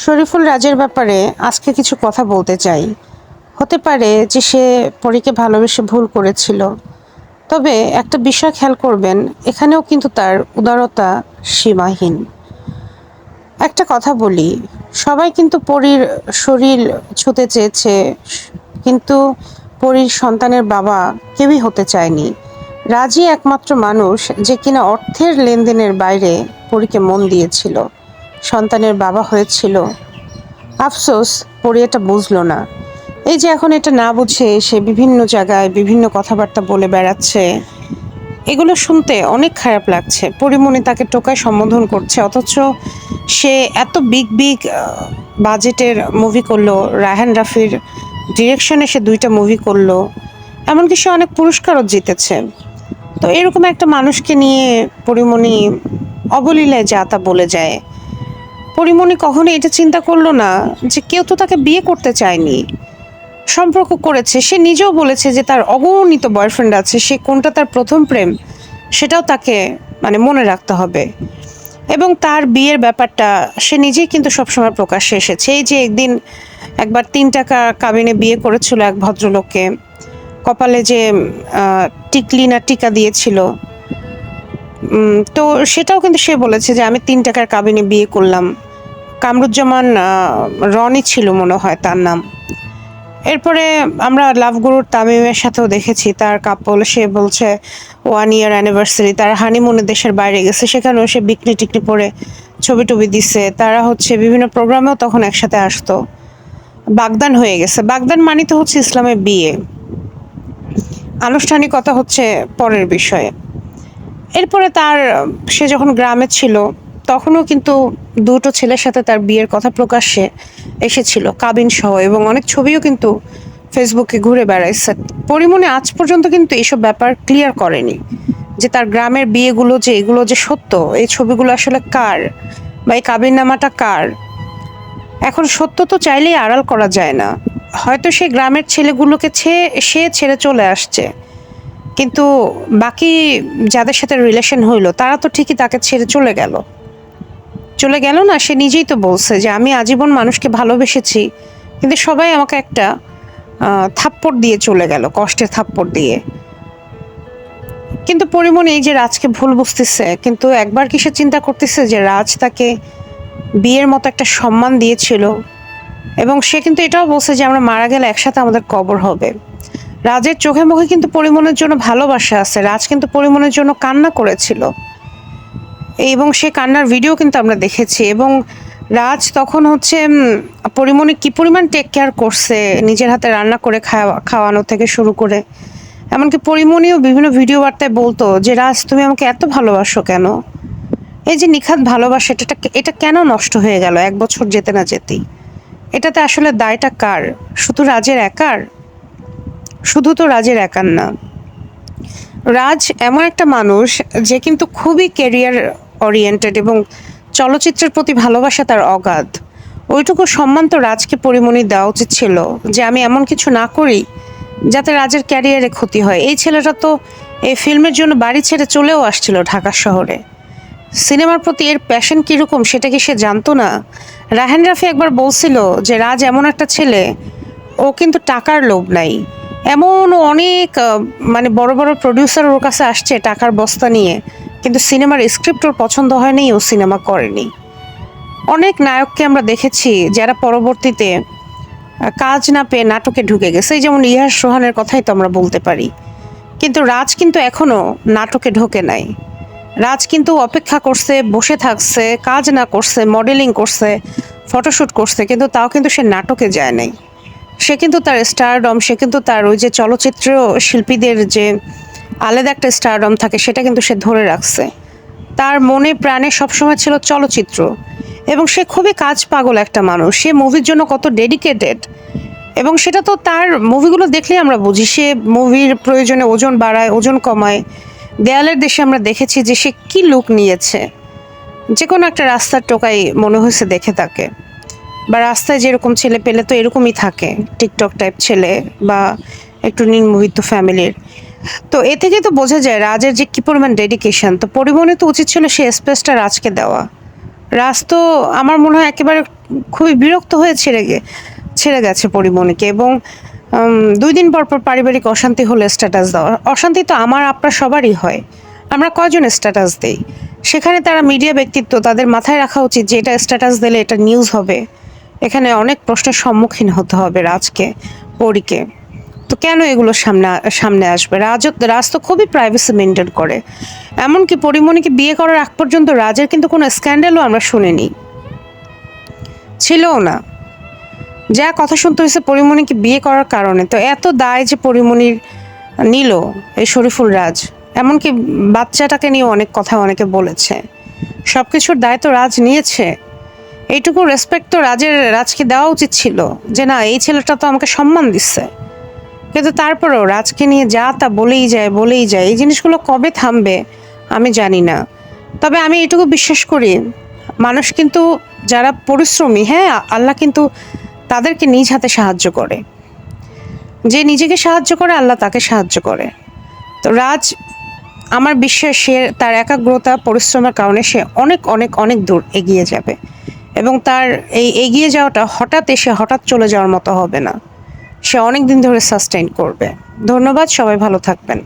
শরীফুল রাজের ব্যাপারে আজকে কিছু কথা বলতে চাই। হতে পারে যে সে পরীকে ভালোবেসে ভুল করেছিল। তবে একটা বিষয় খেয়াল করবেন, এখানেও কিন্তু তার উদারতা সীমাহীন। একটা কথা বলি, সবাই কিন্তু পরীর শরীর ছুতে চেয়েছে, কিন্তু পরীর সন্তানের বাবা কেউই হতে চায়নি। রাজি একমাত্র মানুষ যে কিনা অর্থের লেনদেনের বাইরে পরীকে মন দিয়েছিল। সন্তানের বাবা হয়েছিল। আফসোস, পরি এটা বুঝলো না। এই যে এখন এটা না বুঝে সে বিভিন্ন জায়গায় বিভিন্ন কথাবার্তা বলে বেড়াচ্ছে, এগুলো শুনতে অনেক খারাপ লাগছে। পরিমণি তাকে টোকায় সম্বোধন করছে, অথচ সে এত বিগ বিগ বাজেটের মুভি করল, রায়হান রাফির ডিরেকশনে সে দুইটা মুভি করল, এমনকি সে অনেক পুরস্কারও জিতেছে। তো এরকম একটা মানুষকে নিয়ে পরিমণি অবলীলায় যা তা বলে যায়। পরিমণি কখনো এটা চিন্তা করল না যে কেউ তো তাকে বিয়ে করতে চায়নি। সম্পর্ক করেছে। সে নিজেও বলেছে যে তার অগণিত বয়ফ্রেন্ড আছে, সে কোনটা তার প্রথম প্রেম সেটাও তাকে মানে মনে রাখতে হবে। এবং তার বিয়ের ব্যাপারটা সে নিজেই কিন্তু সবসময় প্রকাশ্যে এসেছে। এই যে একদিন একবার তিন টাকা কাবিনে বিয়ে করেছিল এক ভদ্রলোককে, কপালে যে টিকলি না টিকা দিয়েছিল তো সেটাও কিন্তু সে বলেছে যে আমি তিন টাকার কাবিনে বিয়ে করলাম। কামরুজ্জামান রনি ছিল মনে হয় তার নাম। এরপরে আমরা লাভগুরুর তামিমের সাথেও দেখেছি, তার কাপল, সে বলছে ওয়ান ইয়ার অ্যানিভার্সারি তার হানিমুনে দেশের বাইরে গেছে, সেখানেও সে বিকনি টিকনি পরে ছবি টবি দিছে। তারা হচ্ছে বিভিন্ন প্রোগ্রামেও তখন একসাথে আসতো। বাগদান হয়ে গেছে। বাগদান মানে তো হচ্ছে ইসলামের বিয়ে। আনুষ্ঠানিকতা হচ্ছে পরের বিষয়ে। এরপরে তার, সে যখন গ্রামে ছিল, তখনও কিন্তু দুটো ছেলের সাথে তার বিয়ের কথা প্রকাশ্যে এসেছিল, কাবিন সহ, এবং অনেক ছবিও কিন্তু ফেসবুকে ঘুরে বেড়াইছে পরিমণি আজ পর্যন্ত কিন্তু এইসব ব্যাপার ক্লিয়ার করেনি, যে তার গ্রামের বিয়েগুলো যে, এগুলো যে সত্য, এই ছবিগুলো আসলে কার, বা এই কাবিন নামাটা কার? এখন সত্য তো চাইলেই আড়াল করা যায় না। হয়তো সে গ্রামের ছেলেগুলোকে সে ছেড়ে চলে আসছে। কিন্তু বাকি যাদের সাথে রিলেশন হইল, তারা তো ঠিকই তাকে ছেড়ে চলে গেল। চলে গেল না, সে নিজেই তো বলছে যে, আমি আজীবন মানুষকে ভালোবেসেছি, কিন্তু সবাই আমাকে একটা থাপ্পড় দিয়ে চলে গেল, কষ্টের থাপ্পড় দিয়ে। কিন্তু পরিমণি এই যে রাজকে ভুল বুঝতেছে, কিন্তু একবার কি সে চিন্তা করতেছে যে, রাজ তাকে বিয়ের মতো একটা সম্মান দিয়েছিল? এবং সে কিন্তু এটাও বলছে যে, আমরা মারা গেলে একসাথে আমাদের কবর হবে। রাজের চোখে মুখে কিন্তু পরিমণের জন্য ভালোবাসা আছে। রাজ কিন্তু পরিমণের জন্য কান্না করেছিল। এবং সে কান্নার ভিডিও কিন্তু আমরা দেখেছি। এবং রাজ তখন হচ্ছে পরিমণি কি পরিমাণ টেক কেয়ার করছে নিজের হাতে রান্না করে খাওয়া, খাওয়ানো থেকে শুরু করে। এমনকি পরিমণিও বিভিন্ন ভিডিও বার্তায় বলতো যে, রাজ, তুমি আমাকে এত ভালোবাসো কেন? এই যে নিখাত ভালোবাসা, এটা এটা কেন নষ্ট হয়ে গেল এক বছর যেতে না যেতেই? এটাতে আসলে দায়টা কার? শুধু রাজের একার? শুধু তো রাজের একার না। রাজ এমন একটা মানুষ যে কিন্তু খুবই ক্যারিয়ার ওরিয়েন্টেড এবং চলচ্চিত্রের প্রতি ভালোবাসা তার অগাধ। ওইটুকু সম্মান তো রাজকে পরিমণি দেওয়া উচিত ছিল যে আমি এমন কিছু না করি যাতে রাজের ক্যারিয়ারে ক্ষতি হয়। এই ছেলেটা তো এই ফিল্মের জন্য বাড়ি ছেড়ে চলেও আসছিল ঢাকা শহরে। সিনেমার প্রতি এর প্যাশন কীরকম সেটা কি সে জানতো না? রাহেন রাফি একবার বলছিল যে, রাজ এমন একটা ছেলে, ও কিন্তু টাকার লোভ নাই। এমন অনেক মানে বড় বড় প্রডিউসার ওর কাছে আসছে টাকার বস্তা নিয়ে, কিন্তু সিনেমার স্ক্রিপ্ট ওর পছন্দ হয়নি, ও সিনেমা করেনি। অনেক নায়ককে আমরা দেখেছি যারা পরবর্তীতে কাজ না পেয়ে নাটকে ঢুকে গেছে। যেমন ইহাস সোহানের কথাই তো আমরা বলতে পারি। কিন্তু রাজ কিন্তু এখনও নাটকে ঢোকে নাই। রাজ কিন্তু অপেক্ষা করছে, বসে থাকছে, কাজ না করছে মডেলিং করছে ফটোশ্যুট করছে, কিন্তু তাও কিন্তু সে নাটকে যায় নাই। সে কিন্তু তার স্টারডম সে কিন্তু তার ওই যে চলচ্চিত্র শিল্পীদের যে আলাদা একটা স্টারডম থাকে, সেটা কিন্তু সে ধরে রাখছে। তার মনে প্রাণে সবসময় ছিল চলচ্চিত্র এবং সে খুবই কাজ পাগল একটা মানুষ। সে মুভির জন্য কত ডেডিকেটেড এবং সেটা তো তার মুভিগুলো দেখলেই আমরা বুঝি। সে মুভির প্রয়োজনে ওজন বাড়ায়, ওজন কমায়। দেয়ালের দেশে আমরা দেখেছি যে সে কি লুক নিয়েছে। যে কোনো একটা রাস্তার টোকাই মনে হয়েছে দেখে তাকে। বা রাস্তায় যেরকম ছেলে পেলে তো এরকমই থাকে টিকটক টাইপ ছেলে বা একটু নিম্নবিত্ত ফ্যামিলির। তো এ থেকে তো বোঝা যায় রাজের যে কী পরিমাণ ডেডিকেশন তো পরিবহনে তো উচিত ছিল সে স্পেসটা রাজকে দেওয়া। রাজ তো আমার মনে হয় একেবারে খুবই বিরক্ত হয়ে ছেড়ে গে, ছেড়ে গেছে পরিমণিকে এবং দুই দিন পর পর পারিবারিক অশান্তি হলে স্ট্যাটাস দেওয়া। অশান্তি তো আমার, আপনার সবারই হয়। আমরা কয়জন স্ট্যাটাস দেই? সেখানে তারা মিডিয়া ব্যক্তিত্ব, তাদের মাথায় রাখা উচিত যে এটা স্ট্যাটাস দিলে এটা নিউজ হবে। এখানে অনেক প্রশ্নের সম্মুখীন হতে হবে রাজকে, পরীকে। তো কেন এগুলো সামনে সামনে আসবে? রাজ রাজ তো খুবই প্রাইভেসি মেনটেন করে। এমনকি পরিমণিকে বিয়ে করার আগ পর্যন্ত রাজের কিন্তু কোনো স্ক্যান্ডেলও আমরা শুনিনি। ছিলও না। যা কথা শুনতে হয়েছে পরিমণিকে বিয়ে করার কারণে। তো এত দায় যে পরিমণির নিল এই শরীফুল রাজ। এমনকি বাচ্চাটাকে নিয়ে অনেক কথা অনেকে বলেছে। সব কিছুর দায় তো রাজ নিয়েছে। এইটুকু রেসপেক্ট তো রাজের, রাজকে দেওয়া উচিত ছিল যে না, এই ছেলেটা তো আমাকে সম্মান দিচ্ছে। কিন্তু তারপরেও রাজকে নিয়ে যা তা বলেই যায় বলেই যায়, এই জিনিসগুলো কবে থামবে আমি জানি না। তবে আমি এটুকু বিশ্বাস করি, মানুষ কিন্তু যারা পরিশ্রমী হ্যাঁ আল্লাহ কিন্তু তাদেরকে নিজ হাতে সাহায্য করে। যে নিজেকে সাহায্য করে, আল্লাহ তাকে সাহায্য করে। তো রাজ, আমার বিশ্বাস সে, তার একাগ্রতা, পরিশ্রমের কারণে সে অনেক অনেক অনেক দূর এগিয়ে যাবে। এবং তার এই এগিয়ে যাওয়াটা হঠাৎ এসে হঠাৎ চলে যাওয়ার মতো হবে না। সে অনেক দিন ধরে সাস্টেইন করবে। ধন্যবাদ, সবাই ভালো থাকবেন।